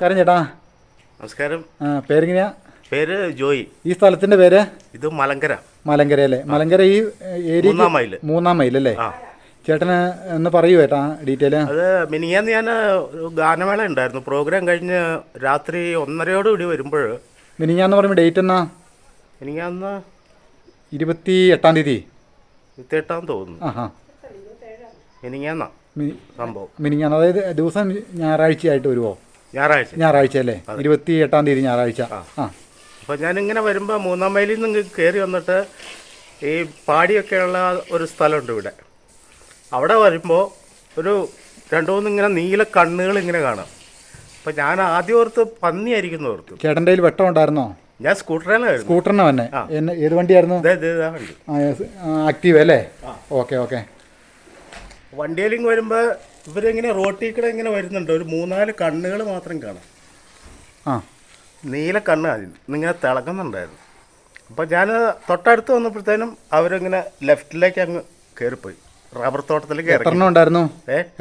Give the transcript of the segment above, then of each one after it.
നമസ്കാരം ചേട്ടാ. നമസ്കാരം. ആ, പേരെങ്ങനെയാ? പേര് ജോയി. ഈ സ്ഥലത്തിന്റെ പേര്? ഇത് മലങ്കര. മലങ്കര അല്ലേ? മലങ്കര ഈ ഏരിയ മൂന്നാം മൈൽ മൂന്നാം മൈൽ അല്ലേ? ചേട്ടന് ഒന്ന് പറയൂ ചേട്ടാ ഡീറ്റെയിൽ അത് മിനിയാന്ന് ഞാൻ ഗാനമേള ഉണ്ടായിരുന്നു. പ്രോഗ്രാം കഴിഞ്ഞ് രാത്രി ഒന്നരയോടുകൂടി വരുമ്പോൾ മിനിഞ്ഞാന്ന് പറയുമ്പോൾ ഡേറ്റ് എന്നാ? മിനിഞ്ഞാന്ന് ഇരുപത്തി എട്ടാം തീയതി. ഇരുപത്തെട്ടാന്ന് തോന്നുന്നു. ആ ഹാ മിനിങ്ങാന്നാ സംഭവം. മിനിഞ്ഞാന്ന് അതായത് ദിവസം ഞായറാഴ്ചയായിട്ട് വരുമോ ഞായറാഴ്ച. ഞായറാഴ്ച അല്ലേ? ഇരുപത്തി എട്ടാം തീയതി ഞായറാഴ്ച. ആ. അപ്പോൾ ഞാനിങ്ങനെ വരുമ്പോൾ മൂന്നാം മൈലിൽ നിന്ന് കയറി വന്നിട്ട് ഈ പാടിയൊക്കെയുള്ള ഒരു സ്ഥലമുണ്ട് ഇവിടെ. അവിടെ വരുമ്പോൾ ഒരു രണ്ടു മൂന്ന് ഇങ്ങനെ നീല കണ്ണുകൾ ഇങ്ങനെ കാണാം. അപ്പം ഞാൻ ആദ്യം ഓർത്ത് പന്നിയായിരിക്കുന്നു ഓർത്തു. ചേട്ടന്റെ കയ്യിൽ വെട്ടം ഉണ്ടായിരുന്നോ? ഞാൻ സ്കൂട്ടറിലായിരുന്നു. സ്കൂട്ടറിനെ തന്നെ എന്നെ ഏത് വണ്ടിയായിരുന്നു? ആക്റ്റീവ് അല്ലേ? Okay okay. വണ്ടിയിലിങ് വരുമ്പോൾ ഇവരിങ്ങനെ റോട്ടിൽ കൂടെ ഇങ്ങനെ വരുന്നുണ്ട്? ഒരു മൂന്നാൽ കണ്ണുകൾ മാത്രം കാണാം. ആ. നീല കണ്ണ് ആദ്യം. ഇങ്ങനെ തിളങ്ങുന്നുണ്ടായിരുന്നു. അപ്പോൾ ഞാൻ തൊട്ടടുത്ത് വന്നപ്പോഴത്തേനും അവരിങ്ങനെ ലെഫ്റ്റിലേക്ക് അങ്ങ് കയറിപ്പോയി റബ്ബർ തോട്ടത്തിലേക്ക് എത്രണ്ണം ഉണ്ടായിരുന്നു?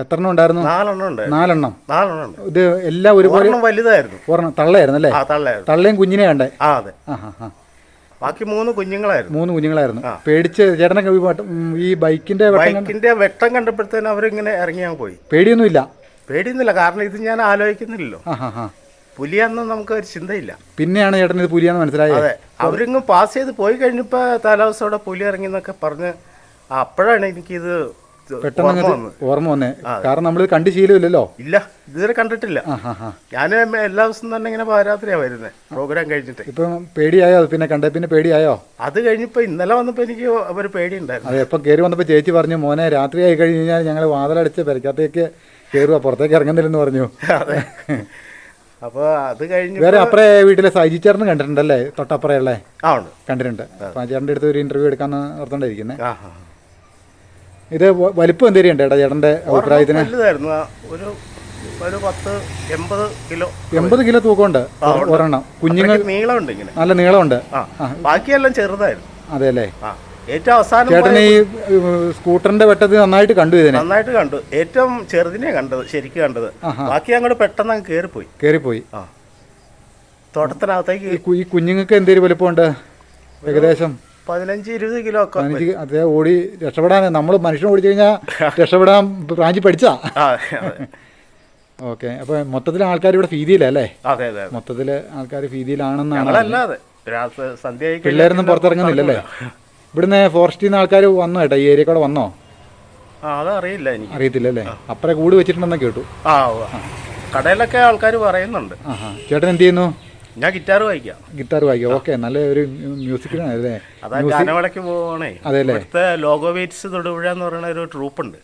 എത്രണ്ണം ഉണ്ടായിരുന്നു? നാലെണ്ണം ഉണ്ട് നാലെണ്ണം. നാലെണ്ണം. ഉണ്ട് ഇത് എല്ലാം ഒരുപോലെ ഒരെണ്ണം വലുതായിരുന്നു. ഒരെണ്ണം തള്ളയായിരുന്നു അല്ലേ? ആ തള്ളയായിരുന്നു. തള്ളയും കുഞ്ഞിനെ കണ്ടേ? ആ അതെ. ആ ഹാ ഹാ ബാക്കി മൂന്ന് കുഞ്ഞുങ്ങളായിരുന്നു. മൂന്ന് കുഞ്ഞുങ്ങളായിരുന്നു. പേടിച്ച് ചേട്ടനൊക്കെ ഈ ബൈക്കിന്റെ ബൈക്കിന്റെ വെട്ടം കണ്ടപ്പോഴത്തേനും അവരിങ്ങനെ ഇറങ്ങി അങ്ങ് പോയി. പേടിയൊന്നുമില്ല. പേടിയൊന്നുമില്ല കാരണം ഇത് ഞാൻ ആലോചിക്കുന്നില്ലല്ലോ. പുലിയാന്ന് നമുക്ക് ഒരു ചിന്തയില്ല. പിന്നെയാണ് ചേട്ടൻ ഇത് പുലിയാന്ന് മനസ്സിലായത്. അതെ അവരിങ്ങ് പാസ് ചെയ്ത് പോയി കഴിഞ്ഞപ്പോൾ അവിടെ പുലി ഇറങ്ങി എന്നൊക്കെ പറഞ്ഞ് അപ്പോഴാണ് എനിക്കിത് പെട്ടെന്ന് ഓർമ്മ വന്നേ. കാരണം നമ്മൾ കണ്ടു ശീലമില്ലല്ലോ? ഇല്ല ഇതുവരെ കണ്ടിട്ടില്ല. ഞാൻ എല്ലാ ദിവസവും തന്നെ ഇങ്ങനെ പാരാത്രിയാണ് വരുന്നത് പ്രോഗ്രാം കഴിഞ്ഞിട്ട്. ഇപ്പം പേടിയായോ? പിന്നെ കണ്ടേ പിന്നെ പേടിയായോ? അത് കഴിഞ്ഞപ്പോൾ ഇന്നലെ വന്നപ്പോൾ എനിക്ക് ഒരു പേടിയുണ്ടായിരുന്നു. അതെ എപ്പം കയറി വന്നപ്പോൾ ചേച്ചി പറഞ്ഞു മോനെ രാത്രി ആയി കഴിഞ്ഞ് കഴിഞ്ഞാൽ ഞങ്ങൾ വാതിലടിച്ച് പെരക്കകത്തേക്ക് കയറുക പുറത്തേക്ക് ഇറങ്ങുന്നില്ലെന്ന് പറഞ്ഞു. അതെ. അപ്പോൾ അത് കഴിഞ്ഞു വേറെ അപ്പറേ വീട്ടിലെ സൈജി ചേർന്ന് കണ്ടിട്ടുണ്ടല്ലേ? തൊട്ടപ്പറയല്ലേ ആ ഉണ്ട്. കണ്ടിട്ടുണ്ട്. അപ്പം ചേട്ടന്റെ അടുത്ത് ഒരു ഇന്റർവ്യൂ എടുക്കാന്ന് ഓർത്തോണ്ടിരിക്കുന്നത് ആ ആ. ഇത് വലിപ്പം എന്തേലും ഉണ്ട് ഏട്ടാ ചേട്ടന്റെ അഭിപ്രായത്തിന്? വലുതായിരുന്നു. ആ, ഒരു ഒരു പത്ത് എൺപത് കിലോ. എൺപത് കിലോ തൂക്കമുണ്ട്. ഒരെണ്ണം. കുഞ്ഞുങ്ങൾ അത്രയ്ക്ക് നീളമുണ്ട് ഇങ്ങനെ. നല്ല നീളമുണ്ട്. ആ ബാക്കിയെല്ലാം ചെറുതായിരുന്നു. അതെ അല്ലേ ആ ഏറ്റവും അവസാനം ചേട്ടൻ പോയ- ഈ സ്കൂട്ടറിന്റെ വെട്ടത്തിൽ നന്നായിട്ട് കണ്ടു ഇതിനെ? നന്നായിട്ട് കണ്ടു. ഏറ്റവും ചെറുതിനെ കണ്ടത് ശരിക്ക് കണ്ടത്. ബാക്കി അങ്ങോട്ട് പെട്ടെന്ന് അങ്ങ് കയറിപ്പോയി കയറിപ്പോയി ആ. തോട്ടത്തിനകത്തേക്ക് ഈ കു- ഈ കുഞ്ഞുങ്ങൾക്ക് എന്തേലും വലിപ്പമുണ്ട്? ഏകദേശം? പതിനഞ്ച് ഇരുപത് കിലോ ഒക്കെ അതേ ഓടി രക്ഷപ്പെടാൻ നമ്മൾ മനുഷ്യൻ ഓടിച്ചു കഴിഞ്ഞാൽ രക്ഷപ്പെടാൻ പ്രാഞ്ചി പഠിച്ചാ? ഓക്കെ അപ്പൊ മൊത്തത്തിൽ ആൾക്കാർ ഇവിടെ ഭീതിയിലല്ലേ അതെ മൊത്തത്തിൽ ആൾക്കാർ കഴിഞ്ഞാൽ പിള്ളേരൊന്നും പുറത്തിറങ്ങുന്നില്ലല്ലേ ഇവിടുന്ന് ഫോറസ്റ്റിൽ നിന്ന് ആൾക്കാർ വന്നോ കേട്ടോ ഈ ഏരിയ കൂടെ വന്നോ? അതറിയില്ല എനിക്ക്. അറിയത്തില്ലല്ലേ അപ്പറേ കൂട് വെച്ചിട്ടുണ്ടെന്ന് കേട്ടു. ആ. കടയിലൊക്കെ ആൾക്കാർ പറയുന്നുണ്ട്. ചേട്ടൻ എന്ത് ചെയ്യുന്നു? ഞാൻ ഗിറ്റാർ വായിക്കാം. ഗിറ്റാർ വായിക്കാം. ഓക്കെ നല്ല ഒരു മ്യൂസിക്കിനാണ് അല്ലേ അതാ ഗാനമേളയ്ക്ക് പോകണേ അതെല്ലേ ഇവിടുത്തെ ലോഗോ ബീറ്റ്സ് തൊടുപുഴ എന്ന് പറയുന്ന ഒരു ട്രൂപ്പ് ഉണ്ട്.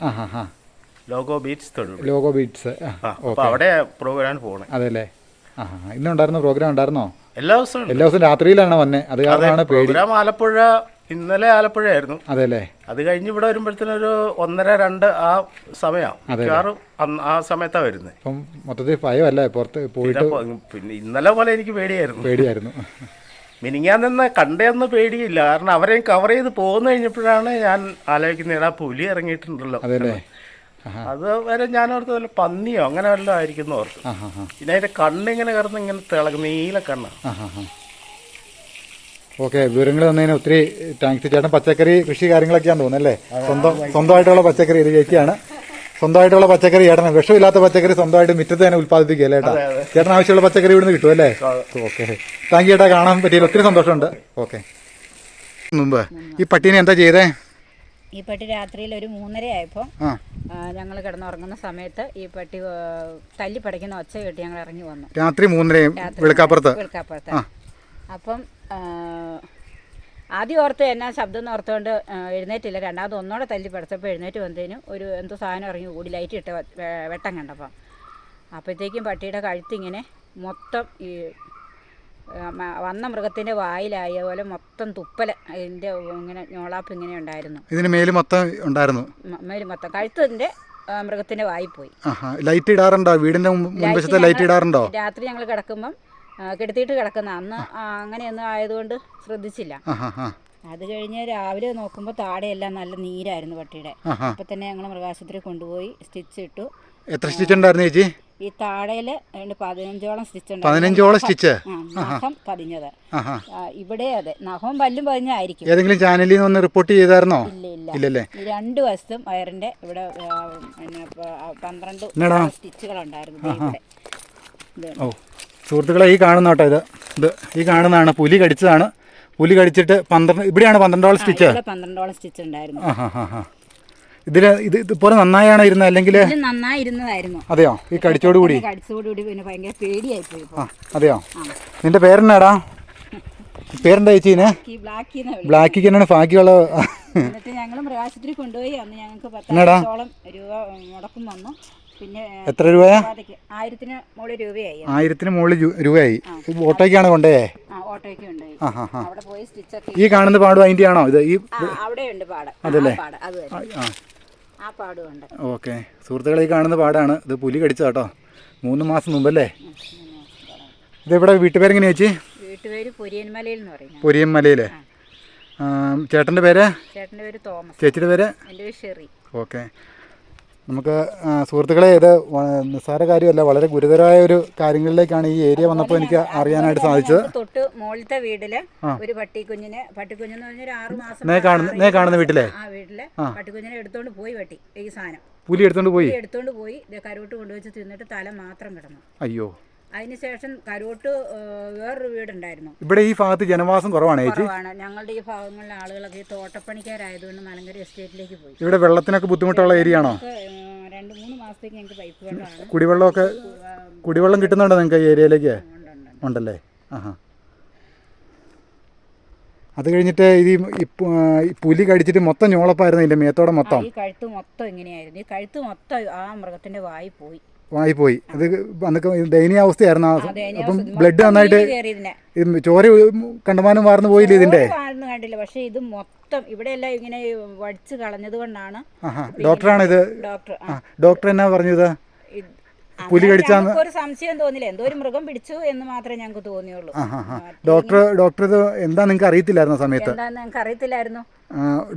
Logo beats Thodupuzha. Logo beats അപ്പൊ അവിടെ പ്രോഗ്രാം പോകണേ അതെല്ലേ ആ ഇന്നുണ്ടായിരുന്ന പ്രോഗ്രാം ഉണ്ടായിരുന്നോ എല്ലാ ദിവസവും എല്ലാ ദിവസവും രാത്രിയിലാണ് വന്നേ. അത് കാരണമാണ് പേടി. പ്രോഗ്രാം ആലപ്പുഴ ഇന്നലെ ആലപ്പുഴയായിരുന്നു. അതെല്ലേ അത് കഴിഞ്ഞ് ഇവിടെ വരുമ്പോഴത്തേനൊരു ഒന്നര രണ്ട് ആ സമയമാണ് അന്ന് ആ സമയത്താണ് വരുന്നത് അപ്പം മൊത്തത്തിൽ ഭയമല്ലേ പുറത്ത് പോയിട്ട്? പിന്നെ ഇന്നലെ പോലെ എനിക്ക് പേടിയായിരുന്നു. പേടിയായിരുന്നു. മിനിങ്ങാൻ നിന്ന് കണ്ടേന്ന് പേടിയില്ല. കാരണം അവരെയും കവർ ചെയ്ത് പോകുന്നു കഴിഞ്ഞപ്പോഴാണ് ഞാൻ ആലോചിക്കുന്നത് ആ പുലി ഇറങ്ങിയിട്ടുണ്ടല്ലോ. അത് വരെ ഞാൻ ഓർത്ത് വല്ല പന്നിയോ അങ്ങനെ വല്ലതും ആയിരിക്കും എന്ന് ഓർത്തു പിന്നെ അതിന്റെ കണ്ണിങ്ങനെ കിടന്ന് ഇങ്ങനെ തിളങ്ങും നീല കണ്ണ. ആ ഹാ ഹാ ഓക്കെ വിവരങ്ങൾ തന്നതിന് ഒത്തിരി താങ്ക്സ് ചേട്ടൻ. പച്ചക്കറി കൃഷി കാര്യങ്ങളൊക്കെയാന്ന് തോന്നുന്നല്ലേ സ്വന്തം സ്വന്തമായിട്ടുള്ള പച്ചക്കറി ഇത് ചേച്ചിയാണ്. സ്വന്തമായിട്ടുള്ള പച്ചക്കറി ചേട്ടന് വിഷമില്ലാത്ത പച്ചക്കറി സ്വന്തമായിട്ട് മുറ്റത്ത് തന്നെ ഉത്പാദിപ്പിക്കുക അല്ലേ ചേട്ടാ ചേട്ടൻ ആവശ്യമുള്ള പച്ചക്കറി ഇവിടുന്ന് കിട്ടും അല്ലേ? ഓക്കെ. താങ്ക് ചേട്ടാ കാണാൻ പറ്റിയില്ല ഒത്തിരി സന്തോഷമുണ്ട്. ഓക്കെ. മുമ്പ് ഈ പട്ടീനെ എന്താ ചെയ്തേ? ഈ പട്ടി രാത്രിയിൽ ഒരു മൂന്നര ആയപ്പോൾ ഞങ്ങൾ കിടന്നുറങ്ങുന്ന സമയത്ത് ഈ പട്ടി തല്ലി പടയ്ക്കുന്ന ഒച്ച കേട്ട് ഞങ്ങൾ ഇറങ്ങി വന്നു. രാത്രി മൂന്നരയും വെളുക്കാപ്പുറത്ത്? വെളുക്കാപ്പുറത്ത്. അപ്പം ആദ്യം ഓർത്ത് എന്നാ ശബ്ദം എന്ന് ഓർത്തുകൊണ്ട് എഴുന്നേറ്റില്ല. രണ്ടാമത് ഒന്നോടെ തല്ലി പഠിച്ചപ്പോൾ എഴുന്നേറ്റ് വന്നതിന് ഒരു എന്തോ സാധനം ഇറങ്ങി കൂടി ലൈറ്റ് ഇട്ട വെട്ടം കണ്ടപ്പം. അപ്പോഴത്തേക്കും പട്ടിയുടെ കഴുത്തിങ്ങനെ മൊത്തം ഈ വന്ന മൃഗത്തിന്റെ വായിലായ പോലെ മൊത്തം തുപ്പൽ അതിന്റെ ഇങ്ങനെ ഞോളാപ്പ് ഇങ്ങനെ ഉണ്ടായിരുന്നു. ഇതിന് മേൽ മൊത്തം ഉണ്ടായിരുന്നു? മേൽ മൊത്തം. കഴുത്തിന്റെ മൃഗത്തിന്റെ വായി പോയി ലൈറ്റ് ഇടാറുണ്ടോ? മുൻവശത്തെ ലൈറ്റ് ഇടാറുണ്ടോ? രാത്രി ഞങ്ങൾ കിടക്കുമ്പം കിടത്തിയിട്ട് കിടക്കുന്ന. അന്ന് അങ്ങനെയൊന്നും ആയതുകൊണ്ട് ശ്രദ്ധിച്ചില്ല. അത് കഴിഞ്ഞ് രാവിലെ നോക്കുമ്പോൾ താടെയെല്ലാം നല്ല നീരായിരുന്നു പട്ടിയുടെ. അപ്പൊ തന്നെ ഞങ്ങൾ മൃഗാശുപത്രി കൊണ്ടുപോയി സ്റ്റിച്ച് ഇട്ടു. എത്ര സ്റ്റിച്ച് ഉണ്ടായിരുന്നു ചേച്ചി? ഈ രണ്ട് പതിനഞ്ചോളം സ്റ്റിച്ച് പതിനഞ്ചോളം സ്റ്റിച്ച്? നഖം പതിഞ്ഞത്. ഇവിടെ അതെ. നഖവും പല്ലും പതിഞ്ഞായിരിക്കും. ഏതെങ്കിലും ചാനലിൽ നിന്ന് റിപ്പോർട്ട് ചെയ്തായിരുന്നോ? ഇല്ല ഇല്ല. ഇല്ലല്ലേ? രണ്ടു വശത്തും വയറിന്റെ ഇവിടെ പിന്നെ പന്ത്രണ്ട് സ്റ്റിച്ചുകൾ ഉണ്ടായിരുന്നു ഇവിടെ സുഹൃത്തുക്കളെ ഈ കാണുന്ന കേട്ടോ ഇത്. ഇത് ഈ കാണുന്നതാണ്. പുലി കടിച്ചതാണ്. പുലി കടിച്ചിട്ട് പന്ത്രണ്ട് ഇവിടെയാണ് പന്ത്രണ്ടോളം സ്റ്റിച്ച്. പന്ത്രണ്ടോളം സ്റ്റിച്ച് ഉണ്ടായിരുന്നു. ആ ഹാ ഹാ ഹാ ഇതിൽ ഇത് ഇതുപോലെ നന്നായാണ് ഇരുന്നത് അല്ലെങ്കിൽ നന്നായിരുന്നതായിരുന്നു അതെയോ? ഈ കടിച്ചോട് കൂടി? അതെയോ? നിന്റെ പേരെന്നാടാ? പേരെന്താ ചേച്ചീനെ? ഈ ബ്ലാക്കിന്ന് വിളി ബ്ലാക്കിക്ക് തന്നെയാണ് ബാക്കിയുള്ള എന്നിട്ട് ഞങ്ങൾ മൃഗാശുപത്രി കൊണ്ടുപോയി. അന്ന് ഞങ്ങൾക്ക് പത്തോളം പത്തായിരത്തോളം രൂപ മുടക്കം വന്നു. പിന്നെ എത്ര രൂപയാ? ആയിരത്തിന് മുകളിൽ രൂപയായി. ആയിരത്തിന് മുകളിൽ രൂപയായി. ഓട്ടോയ്ക്കാണ് കൊണ്ടേ ഓട്ടോയ്ക്ക് കൊണ്ടുപോയി അവിടെ പോയി സ്റ്റിച്ചൊക്കെ ഈ കാണുന്ന പാടും അതിന്റെ ആണോ ഇത്? ഈ അതല്ലേ അവിടെയുണ്ട് പാട്. ആ അത് പാടുമുണ്ട് ഓക്കെ. സുഹൃത്തുക്കളെ ഈ കാണുന്ന പാടാണ്. ഇത് പുലി കടിച്ച കേട്ടോ. മൂന്ന് മാസം മുമ്പല്ലേ? ഇതെവിടെ വീട്ടുപേരെങ്ങനെ ചേച്ചി? വീട്ടുപേര് പൊരിയൻമലയിൽ എന്ന് പറയുന്നത്. പൊരിയം മലയിലെ ചേട്ടന്റെ പേര്? ചേട്ടന്റെ പേര് തോമസ്. ചേച്ചിയുടെ പേര്? എന്റെ പേര് ഷെറി. ഓക്കെ. നമുക്ക് സുഹൃത്തുക്കളെ ഇത് നിസ്സാര കാര്യമല്ല വളരെ ഗുരുതരമായ ഒരു കാര്യങ്ങളിലേക്കാണ് ഈ ഏരിയ വന്നപ്പോൾ എനിക്ക് അറിയാനായിട്ട് സാധിച്ചത്. തൊട്ട് മുകളിലത്തെ വീട്ടിൽ ഒരു പട്ടിക്കുഞ്ഞിനെ പട്ടിക്കുഞ്ഞെന്ന് പറഞ്ഞൊരു ആറ് മാസം നേ കാണുന്ന നേ കാണുന്ന വീട്ടിലെ? ആ വീട്ടിൽ പട്ടിക്കുഞ്ഞിനെ എടുത്തോണ്ട് പോയി വെട്ടി ഈ സാധനം. പുലി എടുത്തോണ്ട് പോയി? എടുത്തോണ്ട് പോയി ദേ കരോട്ട് കൊണ്ടുവച്ച് തിന്നിട്ട് തല മാത്രം കിടന്നു. അയ്യോ. അതിനുശേഷം കരോട്ട് വേറൊരു വീടുണ്ടായിരുന്നു. ഇവിടെ ഈ ഭാഗത്ത് ജനവാസം കുറവാണ് കുറവാണ്. ഞങ്ങളുടെ ഈ ഭാഗങ്ങളിലെ ആളുകളൊക്കെ ഈ തോട്ടപ്പണിക്കാരായതുകൊണ്ട് മലങ്കര എസ്റ്റേറ്റിലേക്ക് പോയി. ഇവിടെ വെള്ളത്തിനൊക്കെ ബുദ്ധിമുട്ടുള്ള ഏരിയ ആണോ രണ്ട് മൂന്ന് മാസത്തേക്ക് ഞങ്ങൾക്ക് പൈപ്പ് വെള്ളമാണ് കുടിവെള്ളമൊക്കെ കുടിവെള്ളം കിട്ടുന്നുണ്ടോ നിങ്ങൾക്ക് ഈ ഏരിയയിലേക്ക്? ഉണ്ട്, ഉണ്ട്, ഉണ്ട്. ഉണ്ടല്ലേ? ആഹാ. അത് കഴിഞ്ഞിട്ട് ഇത് പുലി കടിച്ചിട്ട് മൊത്തം ഞോളപ്പായിരുന്നു ഇല്ല മേത്തോടെ മൊത്തം? ഈ കഴുത്ത് മൊത്തം ഇങ്ങനെയായിരുന്നു. ഈ കഴുത്ത് മൊത്തം ആ മൃഗത്തിന്റെ വായി പോയി. വായിപ്പോയി അത് അന്നൊക്കെ ദയനീയ അവസ്ഥയായിരുന്നു ആ- അപ്പം ബ്ലഡ് നന്നായിട്ട് ചോര കണ്ടമാനം വാർന്നു പോയില്ല ഇതിന്റെ? കണ്ടില്ല. പക്ഷെ ഇത് മൊത്തം ഇവിടെയെല്ലാം ഇങ്ങനെ വടിച്ചു കളഞ്ഞത് കൊണ്ടാണ് ഡോക്ടറാണ് ഇത്? ഡോക്ടർ ഡോക്ടർ എന്നാ പറഞ്ഞത് പുലി കടിച്ചാന്ന് ഒരു സംശയം തോന്നില്ല. എന്തോ ഒരു മൃഗം പിടിച്ചു എന്ന് മാത്രമേ ഞങ്ങൾക്ക് തോന്നിയുള്ളൂ. ഡോക്ടർ ഡോക്ടർ ഇത് എന്താ നിങ്ങൾക്ക് അറിയത്തില്ലായിരുന്ന സമയത്ത്? എന്താ ഞങ്ങൾക്ക് അറിയത്തില്ലായിരുന്നു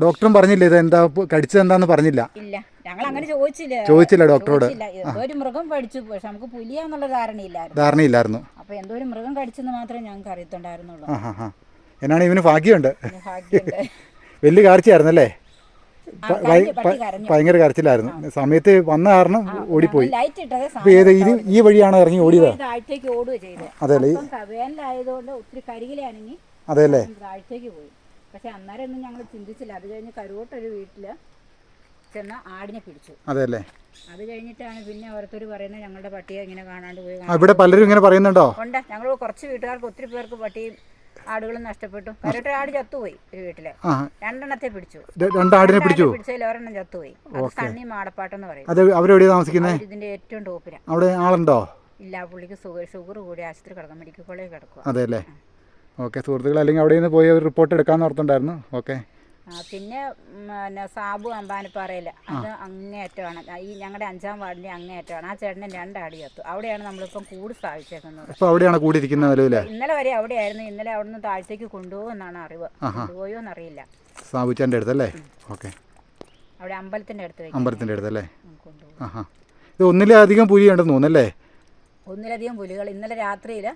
ഡോക്ടറും പറഞ്ഞില്ല ഇത് എന്താ കടിച്ചത് എന്താന്ന് പറഞ്ഞില്ല? ഇല്ല. ഞങ്ങൾ അങ്ങനെ ചോദിച്ചില്ല ചോദിച്ചില്ല. ഡോക്ടറോട്. എന്തോ ഒരു മൃഗം കടിച്ചു. പക്ഷെ നമുക്ക് പുലിയാന്നുള്ള ധാരണയില്ലായിരുന്നു ധാരണയില്ലായിരുന്നു. അപ്പൊ എന്തോ ഒരു മൃഗം കടിച്ചെന്ന് മാത്രമേ ഞങ്ങൾക്ക് അറിയത്തുണ്ടായിരുന്നുള്ളൂ. എന്നാണ് ഇവന് ഭാഗ്യമുണ്ട്. വലിയ പട്ടി കരഞ്ഞു. ഭയങ്കര കരച്ചിലായിരുന്നു. സമയത്ത് വന്ന കാരണം ഓടിപ്പോയി ഏത് ഇത് ഈ വഴിയാണ് ഇറങ്ങി ഓടിയത്? താഴത്തേക്ക് അതെ അല്ലേ? പക്ഷെ അന്നേരം ഒന്നും ഞങ്ങൾ ചിന്തിച്ചില്ല. അത് കഴിഞ്ഞ് കരുവോട്ടൊരു വീട്ടിൽ ചെന്ന് ആടിനെ പിടിച്ചു. അതെല്ലേ അത് കഴിഞ്ഞിട്ടാണ് പിന്നെ ഓരോരുത്തർ പറയുന്നത് ഞങ്ങളുടെ പട്ടിയെ ഇങ്ങനെ കാണാണ്ട് പോയി ഇവിടെ പലരും ഇങ്ങനെ പറയുന്നുണ്ടോ? ഉണ്ട്. ഞങ്ങൾ കുറച്ച് വീട്ടുകാർക്ക് ഒത്തിരി പേർക്ക് പട്ടിയും ആടുകളും നഷ്ടപ്പെട്ടു. കരട്ടെ ആട് ചത്തുപോയി ഒരു വീട്ടിലെ. രണ്ടെണ്ണത്തെ പിടിച്ചു. രണ്ടാടിനെ പിടിച്ചു? പിടിച്ചതിൽ ഒരെണ്ണം ചത്തുപോയി. കണ്ണി മാടപ്പാട്ടെന്ന് പറയും. അത് താമസിക്കുന്നത് ഇതിന്റെ ഏറ്റവും ടോപ്പിലാണ് അവിടെ ആളുണ്ടോ? ഇല്ല പുള്ളിക്ക് ഷുഗർ കൂടി ആശുപത്രി കിടക്കാം മെഡിക്കൽ കോളേജ് കിടക്കുക അതെല്ലേ ഓക്കെ സുഹൃത്തുക്കൾ അല്ലെങ്കിൽ അവിടെ നിന്ന് പോയി ഒരു റിപ്പോർട്ട് എടുക്കാമെന്ന് ഓർത്തുണ്ടായിരുന്നു. ഓക്കെ. പിന്നെ പിന്നെ സാബു അമ്പാനപ്പാറയിൽ അത് അങ്ങേയറ്റമാണ് ആ, ഈ ഞങ്ങളുടെ അഞ്ചാം വാർഡിന്റെ അങ്ങേയറ്റമാണ് ആ ചേട്ടന് രണ്ടടി എത്തും അവിടെയാണ് നമ്മളിപ്പം കൂട് സ്ഥാപിച്ചേക്കുന്നത്. ഇപ്പോൾ അവിടെയാണ് കൂടിയിരിക്കുന്നത് ഇന്നലെ വരെ അവിടെയായിരുന്നു. ഇന്നലെ അവിടുന്ന് താഴത്തേക്ക് കൊണ്ടുപോകുമെന്നാണ് അറിവ്. കൊണ്ടുപോയോ എന്നറിയില്ല. സാബുച്ചാന്റെ അടുത്തല്ലേ? ഓക്കെ. അവിടെ അമ്പലത്തിന്റെ അടുത്ത് അമ്പലത്തിന്റെ അടുത്തല്ലേ? കൊണ്ടുപോകും. ഇത് ഒന്നിലധികം പുലി ഉണ്ടെന്ന് തോന്നുന്നല്ലേ? ഒന്നിലധികം പുലികൾ. ഇന്നലെ രാത്രിയിൽ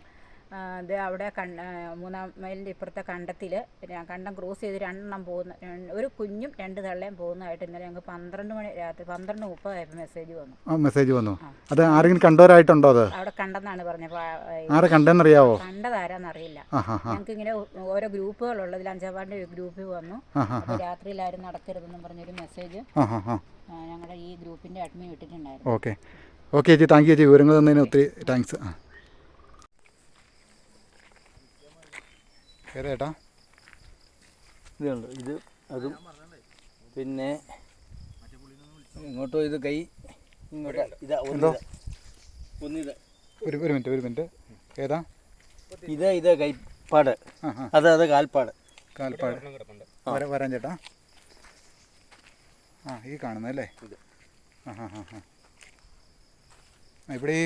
ഇത് അവിടെ കണ്ട മൂന്നാം മൈലിന്റെ ഇപ്പുറത്തെ കണ്ടത്തിൽ കണ്ടം ക്രോസ് ചെയ്ത് രണ്ടെണ്ണം പോകുന്ന ഒരു കുഞ്ഞും രണ്ട് തള്ളയും പോകുന്നതായിട്ട് ഇന്നലെ ഞങ്ങൾക്ക് പന്ത്രണ്ട് മണി രാത്രി പന്ത്രണ്ട് മുപ്പതായപ്പോൾ മെസ്സേജ് വന്നു. ആ മെസ്സേജ് വന്നു. അത് ആരെങ്കിലും കണ്ടവരായിട്ടുണ്ടോ അത്? അവിടെ കണ്ടെന്നാണ് പറഞ്ഞത്. ആരെ കണ്ടെന്നറിയാവോ? കണ്ടതാരാന്നറിയില്ല. ഞങ്ങൾക്ക് ഇങ്ങനെ ഓരോ ഗ്രൂപ്പുകളുള്ളതിൽ അഞ്ചാം വാർഡിന്റെ ഒരു ഗ്രൂപ്പിൽ വന്നു. ആരും നടക്കരുതെന്നും പറഞ്ഞൊരു മെസ്സേജ് ഞങ്ങളുടെ ഈ ഗ്രൂപ്പിന്റെ അഡ്മിൻ ഇട്ടിട്ടുണ്ടായിരുന്നു. ഓക്കെ. ഓക്കെ ചേച്ചി താങ്ക് യു ചേച്ചി. വിവരങ്ങൾ തന്നതിന് ഒത്തിരി താങ്ക്സ് ആ. ചേട്ടാ ഇതുണ്ട്. ഇത് അതും. പിന്നെ ഇങ്ങോട്ടോ ഇത് കൈ ഇങ്ങോട്ട് ഇതാ ഒന്നിത്. ഒന്നിത്. ഒരു ഒരു മിനിറ്റ് ഒരു മിനിറ്റ്. ഏതാ? ഇത് ഇത് കൈപ്പാട്. അത് അത് കാൽപ്പാട്. കാൽപ്പാട്. വരാൻ ചേട്ടാ ആ ഈ കാണുന്നല്ലേ ആ ഹാ ഹാ ഹാ ഇവിടെ ഈ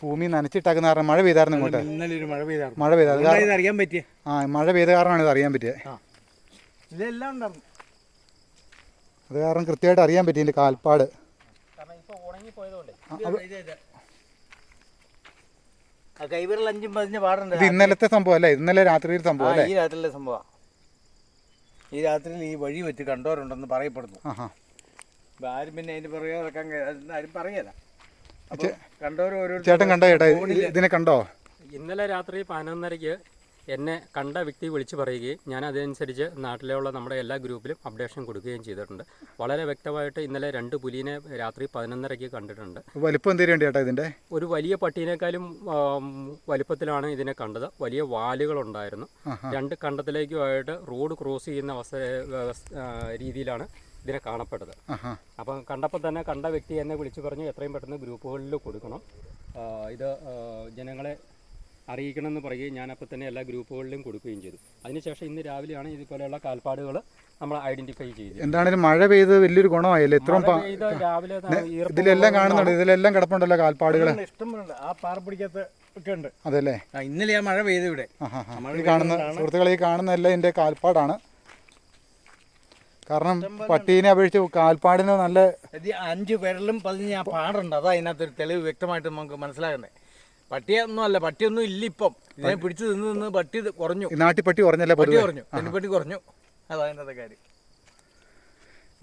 ഭൂമി നനച്ചിട്ടാക്കുന്ന കാരണം മഴ പെയ്തായിരുന്നു ഇങ്ങോട്ട്. ഇന്നലെ ഒരു മഴ പെയ്തായിരുന്നു. മഴ അറിയാൻ പറ്റിയ? ആ മഴ പെയ്ത കാരണമാണ് ഇത് അറിയാൻ പറ്റിയത് ഇതെല്ലാം ഉണ്ടായിരുന്നു. അത് കാരണം കൃത്യമായിട്ട് അറിയാൻ പറ്റി ഇതിന്റെ കാൽപ്പാട്. ഇത് ഇത് ആ കൈവിരൽ അഞ്ചും പതിഞ്ഞ പാടുണ്ട് ഇത് ഇന്നലത്തെ സംഭവം അല്ലേ? ഇന്നലെ രാത്രിയിൽ സംഭവം അല്ലേ? ഈ രാത്രിയിലെ സംഭവം. ഈ രാത്രിയിൽ ഈ വഴി വെച്ച് കണ്ടവരുണ്ടെന്ന് പറയപ്പെടുന്നു. ആരും പിന്നെ അതിന് പുറകെ നടക്കാൻ ആരും പറയല ചേട്ടൻ കണ്ടോ ചേട്ടാ ഇതിനെ കണ്ടോ? ഇന്നലെ രാത്രി പതിനൊന്നരയ്ക്ക് എന്നെ കണ്ട വ്യക്തി വിളിച്ചു പറയുകയും ഞാൻ അതനുസരിച്ച് നാട്ടിലുള്ള നമ്മുടെ എല്ലാ ഗ്രൂപ്പിലും അപ്ഡേഷൻ കൊടുക്കുകയും ചെയ്തിട്ടുണ്ട്. വളരെ വ്യക്തമായിട്ട് ഇന്നലെ രണ്ട് പുലിനെ രാത്രി പതിനൊന്നരയ്ക്ക് കണ്ടിട്ടുണ്ട്. വലിപ്പം എന്തേലും ഉണ്ട് ചേട്ടാ ഇതിന്റെ ഒരു വലിയ പട്ടീനേക്കാളും വലിപ്പത്തിലാണ് ഇതിനെ കണ്ടത്. വലിയ വാലുകളുണ്ടായിരുന്നു. രണ്ട് കണ്ടത്തിലേക്കുമായിട്ട് റോഡ് ക്രോസ് ചെയ്യുന്ന അവസ്ഥ രീതിയിലാണ് ഇതിനെ കാണപ്പെട്ടത് അപ്പം കണ്ടപ്പോൾ തന്നെ കണ്ട വ്യക്തി എന്നെ വിളിച്ചു പറഞ്ഞു എത്രയും പെട്ടെന്ന് ഗ്രൂപ്പുകളിൽ കൊടുക്കണം. ഇത് ജനങ്ങളെ അറിയിക്കണമെന്ന് പറയുകയും ഞാനപ്പോൾ തന്നെ എല്ലാ ഗ്രൂപ്പുകളിലും കൊടുക്കുകയും ചെയ്തു. അതിനുശേഷം ഇന്ന് രാവിലെയാണ് ഇതുപോലെയുള്ള കാൽപ്പാടുകൾ നമ്മൾ ഐഡന്റിഫൈ ചെയ്തത് എന്താണേലും മഴ പെയ്ത് വലിയൊരു ഗുണമായില്ലേ? ഇത്രയും രാവിലെ ഇതിലെല്ലാം കാണുന്നുണ്ട്. ഇതിലെല്ലാം കിടപ്പുണ്ടല്ലോ കാൽപ്പാടുകൾ ഇഷ്ടംപോലെ ആ ഉണ്ട്. അതല്ലേ? ഇന്നലെ ആ മഴ പെയ്തു ഇവിടെ. കാണുന്ന സുഹൃത്തുക്കളെ ഈ കാണുന്ന എല്ലാം ഇതിന്റെ കാൽപ്പാടാണ്. കാരണം പട്ടീനെ അപേക്ഷിച്ച് കാൽപ്പാടിന് നല്ല അഞ്ചു വിരലും പതിഞ്ഞ ആ പാടുണ്ട്. അതാ അതിനകത്തൊരു തെളിവ് വ്യക്തമായിട്ട് നമുക്ക് മനസ്സിലാകണ്ടേ പട്ടിയൊന്നും അല്ല പട്ടിയൊന്നും ഇല്ല ഇപ്പം. ഇതിനെ പിടിച്ചു നിന്ന് നിന്ന് പട്ടി കുറഞ്ഞു. നാട്ടിൽ നാട്ടിപ്പട്ടി കുറഞ്ഞല്ലേ പട്ടി കുറഞ്ഞു. പട്ടി കുറഞ്ഞു. അതാ അതിനകത്തെ കാര്യം.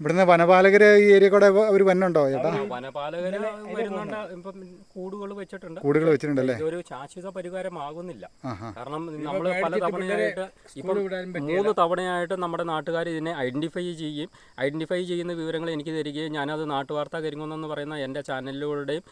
ഇവിടുന്ന് വനപാലകര് ഈ ഏരിയ കൂടെ അവർ വന്നുണ്ടോ ചേട്ടാ? വനപാലകര് വരുന്നുണ്ട്. ഇപ്പം കൂടുകൾ വെച്ചിട്ടുണ്ട്. കൂടുകൾ വെച്ചിട്ടുണ്ടല്ലേ? ഇതൊരു ശാശ്വത പരിഹാരമാകുന്നില്ല കാരണം നമ്മൾ പല തവണയായിട്ട് ഇപ്പം മൂന്ന് തവണയായിട്ട് നമ്മുടെ നാട്ടുകാർ ഇതിനെ ഐഡന്റിഫൈ ചെയ്യും. ഐഡന്റിഫൈ ചെയ്യുന്ന വിവരങ്ങൾ എനിക്ക് തരികയും ഞാനത് നാട്ടുവാർത്ത കരിങ്ങുന്നെന്ന് പറയുന്ന എന്റെ ചാനലിലൂടെയും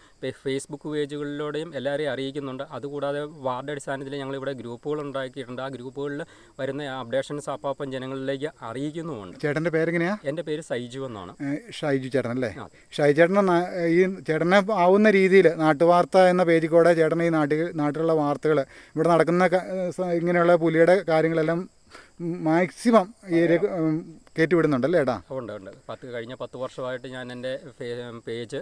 ഫേസ്ബുക്ക് പേജുകളിലൂടെയും എല്ലാവരെയും അറിയിക്കുന്നുണ്ട്. അതുകൂടാതെ വാർഡ് അടിസ്ഥാനത്തിൽ ഞങ്ങളിവിടെ ഗ്രൂപ്പുകൾ ഉണ്ടാക്കിയിട്ടുണ്ട്. ആ ഗ്രൂപ്പുകളിൽ വരുന്ന അപ്ഡേഷൻസ് അപ്പം ജനങ്ങളിലേക്ക് അറിയിക്കുന്നുമുണ്ട്. ചേട്ടന്റെ പേരെങ്ങനെയാ? എന്റെ പേര് സൈജു എന്നാണ്. ഷൈജു ചേട്ടൻ അല്ലേ. ഷൈജു ചേട്ടൻ ഈ ചേട്ടനെ ആവുന്ന രീതിയിൽ നാട്ടുവാർത്ത എന്ന പേജിൽ കൂടെ ചേട്ടൻ ഈ നാട്ടിൽ നാട്ടിലുള്ള വാർത്തകൾ ഇവിടെ നടക്കുന്ന ഇങ്ങനെയുള്ള പുലിയുടെ കാര്യങ്ങളെല്ലാം മാക്സിമം ഈ കയറ്റിവിടുന്നുണ്ടല്ലേ ചേട്ടാ ഉണ്ട് ഉണ്ട്. പത്ത് കഴിഞ്ഞ പത്ത് വർഷമായിട്ട് ഞാൻ എന്റെ പേജ്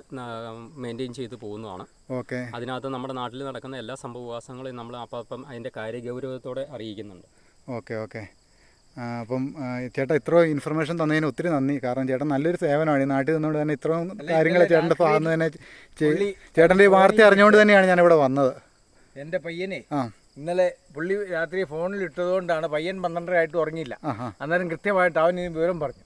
മെയിന്റെയിൻ ചെയ്ത് പോകുന്നതാണ്. ഓക്കെ. അതിനകത്ത് നമ്മുടെ നാട്ടിൽ നടക്കുന്ന എല്ലാ സംഭവവാസങ്ങളെയും നമ്മൾ അപ്പം അപ്പം അതിന്റെ കാര്യഗൗരവത്തോടെ അറിയിക്കുന്നുണ്ട്. Okay okay. അപ്പം ചേട്ടൻ ചേട്ടാ ഇത്രയും ഇൻഫർമേഷൻ തന്നതിന് ഒത്തിരി നന്ദി. കാരണം ചേട്ടൻ നല്ലൊരു സേവനമാണ്. ഈ നാട്ടിൽ നിന്നുകൊണ്ട് തന്നെ ഇത്രയും കാര്യങ്ങൾ ചേട്ടന്റെ ഭാഗത്ത് തന്നെ ചേട്ടന്റെ ഈ വാർത്ത അറിഞ്ഞുകൊണ്ട് തന്നെയാണ് ഞാനിവിടെ വന്നത്. എന്റെ പയ്യനെ ആ. ഇന്നലെ പുള്ളി രാത്രി ഫോണിൽ ഇട്ടതുകൊണ്ടാണ് പയ്യൻ പന്ത്രണ്ടരയായിട്ട് ഉറങ്ങിയില്ല. ആഹാ. അന്നേരം കൃത്യമായിട്ട് അവൻ ഈ വിവരം പറഞ്ഞു.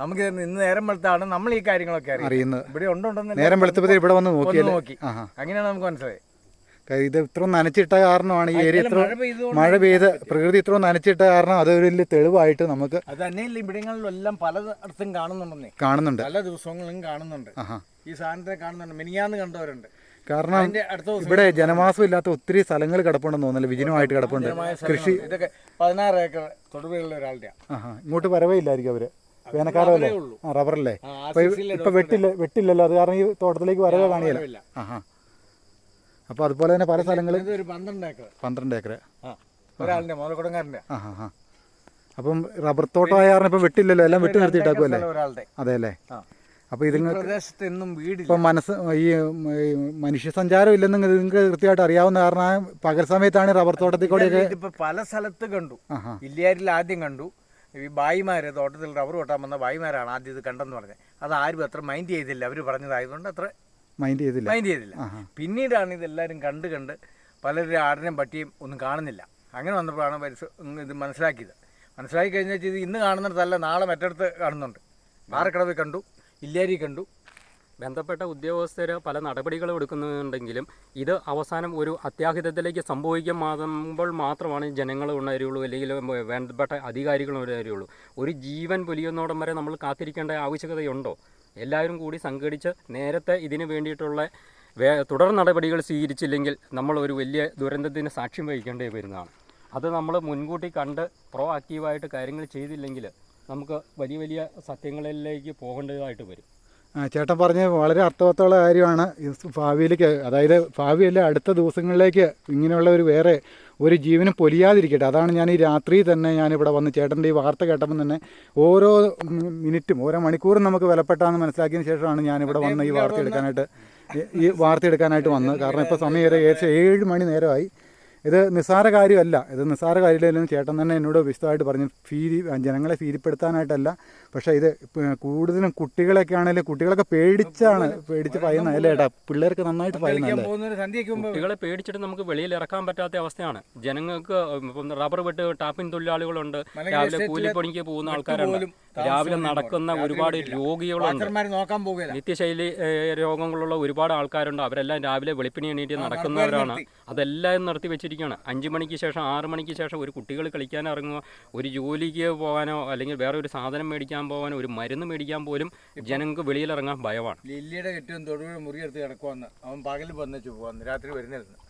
നമുക്ക് ഇന്ന് നേരം വെളുത്താണ് നമ്മൾ ഈ കാര്യങ്ങളൊക്കെ അറിയുന്നത്. ഇവിടെ ഉണ്ടോ നേരം വെളുത്തപ്പോ ഇവിടെ വന്ന് നോക്കി. അങ്ങനെയാണ് നമുക്ക് മനസ്സിലായത്. കാര്യം ഇത് ഇത്ര നനച്ചിട്ട കാരണമാണ് ഈ ഏരിയ ഇത്ര മഴ പെയ്ത് പ്രകൃതി ഇത്ര നനച്ചിട്ട കാരണം അതൊരു വലിയ തെളിവായിട്ട് നമുക്ക് അത് തന്നെയല്ല ഇവിടങ്ങളിലെല്ലാം പലയിടത്തും കാണുന്നുണ്ടെന്നേ. കാണുന്നുണ്ട്. പല ദിവസങ്ങളിലും കാണുന്നുണ്ട്. ഈ സാധനത്തെ കാണുന്നുണ്ട്. മിനിയാന്ന് കണ്ടവരുണ്ട്. കാരണം ഇവിടെ ജനവാസം ഇല്ലാത്ത ഒത്തിരി സ്ഥലങ്ങൾ കിടപ്പുണ്ടെന്ന് തോന്നുന്നില്ല. വിജനമായിട്ട് കിടപ്പുണ്ട്. കൃഷി ഇതൊക്കെ പതിനാറ് ഏക്കർ തൊടുപുഴയുള്ള ഒരാളുടെ ഇങ്ങോട്ട് വരവേ ഇല്ലായിരിക്കും അവർ. വേനൽക്കാലമല്ലേ റബ്ബറല്ലേ? ഇപ്പൊ വെട്ടില്ല വെട്ടില്ലല്ലോ. അത് കാരണം ഈ തോട്ടത്തിലേക്ക് വരവേ കാണിയല്ല ആഹാ. അപ്പൊ അതുപോലെ തന്നെ പല സ്ഥലങ്ങളിൽ ഒരു പന്ത്രണ്ട് ഏക്കർ. പന്ത്രണ്ട് ഏക്കർ ആ ഒരാളുടെ ആ ആഹാ ഹാ അപ്പം റബ്ബർ തോട്ടം കാരണം ഇപ്പൊ വെട്ടില്ലല്ലോ? എല്ലാം വെട്ടി നിർത്തിയിട്ടാക്കുമല്ലേ അതെ അല്ലേ അപ്പോൾ അപ്പൊ പ്രദേശത്തെന്നും വീട് ഇപ്പം മനസ്സ് ഈ മനുഷ്യ സഞ്ചാരം ഇല്ലെന്ന് നിങ്ങൾക്ക് കൃത്യമായിട്ട് അറിയാവുന്ന കാരണം പകൽ സമയത്താണ് റബ്ബർ തോട്ടത്തിൽ കൂടെയൊക്കെ ഇതിപ്പോ പല സ്ഥലത്ത് കണ്ടു. ഇല്ലാരിൽ ഇല്ലിയാരിൽ ആദ്യം കണ്ടു. ഈ ബായിമാര് തോട്ടത്തിൽ റബ്ബർ വെട്ടാൻ വന്ന ബായിമാരാണ് ആദ്യം ഇത് കണ്ടെന്ന് പറഞ്ഞത്. അത് ആരും അത്ര മൈൻഡ് ചെയ്തില്ല. അവർ പറഞ്ഞതായതുകൊണ്ട് അത്ര മൈൻഡ് ചെയ്തില്ല. മൈൻഡ് ചെയ്തില്ല. പിന്നീടാണ് ഇതെല്ലാവരും കണ്ട് കണ്ട് പലരും ആടിനെയും പട്ടിയും ഒന്നും കാണുന്നില്ല. അങ്ങനെ വന്നപ്പോഴാണ് പരിസ ഇത് മനസ്സിലാക്കിയത്. മനസ്സിലാക്കി കഴിഞ്ഞാൽ ഇത് ഇന്ന് കാണുന്നിടത്തല്ല നാളെ മറ്റടുത്ത് കാണുന്നുണ്ട്. പാറക്കടവിൽ കണ്ടു ഇല്ലേരി കണ്ടു. ബന്ധപ്പെട്ട ഉദ്യോഗസ്ഥർ പല നടപടികളും എടുക്കുന്നുണ്ടെങ്കിലും ഇത് അവസാനം ഒരു അത്യാഹിതത്തിലേക്ക് സംഭവിക്കാൻ മാറുമ്പോൾ മാത്രമാണ് ജനങ്ങൾ ഉണരുള്ളൂ അല്ലെങ്കിൽ വേണ്ടപ്പെട്ട അധികാരികൾ ഉണരുള്ളൂ. ഒരു ജീവൻ പൊലിയുന്നോടം വരെ നമ്മൾ കാത്തിരിക്കേണ്ട ആവശ്യകതയുണ്ടോ? എല്ലാവരും കൂടി സംഘടിച്ച് നേരത്തെ ഇതിന് വേണ്ടിയിട്ടുള്ള വേ തുടർ നടപടികൾ സ്വീകരിച്ചില്ലെങ്കിൽ നമ്മൾ ഒരു വലിയ ദുരന്തത്തിന് സാക്ഷ്യം വഹിക്കേണ്ടി വരുന്നതാണ്. അത് നമ്മൾ മുൻകൂട്ടി കണ്ട് പ്രോ ആക്റ്റീവായിട്ട് കാര്യങ്ങൾ ചെയ്തില്ലെങ്കിൽ നമുക്ക് വലിയ വലിയ സത്യങ്ങളിലേക്ക് പോകേണ്ടതായിട്ട് വരും. ചേട്ടൻ പറഞ്ഞ വളരെ അർത്ഥവത്തുള്ള കാര്യമാണ്. ഭാവിയിലേക്ക് അതായത് ഭാവിയല്ല അടുത്ത ദിവസങ്ങളിലേക്ക് ഇങ്ങനെയുള്ള ഒരു വേറെ ഒരു ജീവനും പൊലിയാതിരിക്കട്ടെ. അതാണ് ഞാൻ ഈ രാത്രി തന്നെ ഞാനിവിടെ വന്ന് ചേട്ടന്റെ ഈ വാർത്ത കേട്ടപ്പോൾ തന്നെ ഓരോ മിനിറ്റും ഓരോ മണിക്കൂറും നമുക്ക് വിലപ്പെട്ടാന്ന് മനസ്സിലാക്കിയതിന് ശേഷമാണ് ഞാനിവിടെ വന്ന് ഈ വാർത്ത എടുക്കാനായിട്ട് ഈ വാർത്ത എടുക്കാനായിട്ട് വന്നത്. കാരണം ഇപ്പോൾ സമയം ഏകദേശം ഏഴ് മണി നേരമായി. ഇത് നിസ്സാര കാര്യമല്ല. ഇത് നിസ്സാര കാര്യമില്ലെങ്കിലും ചേട്ടൻ തന്നെ എന്നോട് വിശദമായിട്ട് പറഞ്ഞു. ഭീതി ജനങ്ങളെ ഭീതിപ്പെടുത്താനായിട്ടല്ല. പക്ഷേ ഇത് കൂടുതലും കുട്ടികളൊക്കെ ആണെങ്കിലും കുട്ടികളൊക്കെ പേടിച്ചാണ് പേടിച്ച് ഭയന്ന അല്ലേ ഏട്ടാ? പിള്ളേർക്ക് നന്നായിട്ട് സന്ധ്യയ്ക്ക് കുട്ടികളെ പേടിച്ചിട്ട് നമുക്ക് വെളിയിൽ ഇറക്കാൻ പറ്റാത്ത അവസ്ഥയാണ്. ജനങ്ങൾക്ക് റബ്ബർ വെട്ട് ടാപ്പിൻ തൊഴിലാളികളുണ്ട്. രാവിലെ കൂലിപ്പണിക്ക് പോകുന്ന ആൾക്കാരുണ്ട്. രാവിലെ നടക്കുന്ന ഒരുപാട്. രോഗികളുണ്ട്. നിത്യശൈലി രോഗങ്ങളുള്ള ഒരുപാട് ആൾക്കാരുണ്ട്. അവരെല്ലാം രാവിലെ വെളുപ്പിന് എണീറ്റ് നടക്കുന്നവരാണ്. അതെല്ലാം നിർത്തി വെച്ചിരിക്കുകയാണ് അഞ്ച് മണിക്ക് ശേഷം ആറ് മണിക്ക് ശേഷം ഒരു കുട്ടികൾ കളിക്കാൻ ഇറങ്ങുക ഒരു ജോലിക്ക് പോകാനോ അല്ലെങ്കിൽ വേറെ ഒരു സാധനം മേടിക്കാൻ പോകാനോ ഒരു മരുന്ന് മേടിക്കാൻ പോലും ജനങ്ങൾക്ക് വെളിയിലിറങ്ങാൻ ഭയമാണ്. ലില്ലിയുടെ കെട്ടും തൊടുപുഴ മുറിയെടുത്ത് കിടക്കുവാന്ന്. അവൻ പകൽ വന്നു പോകാന്ന് രാത്രി വരുന്നില്ലെന്ന്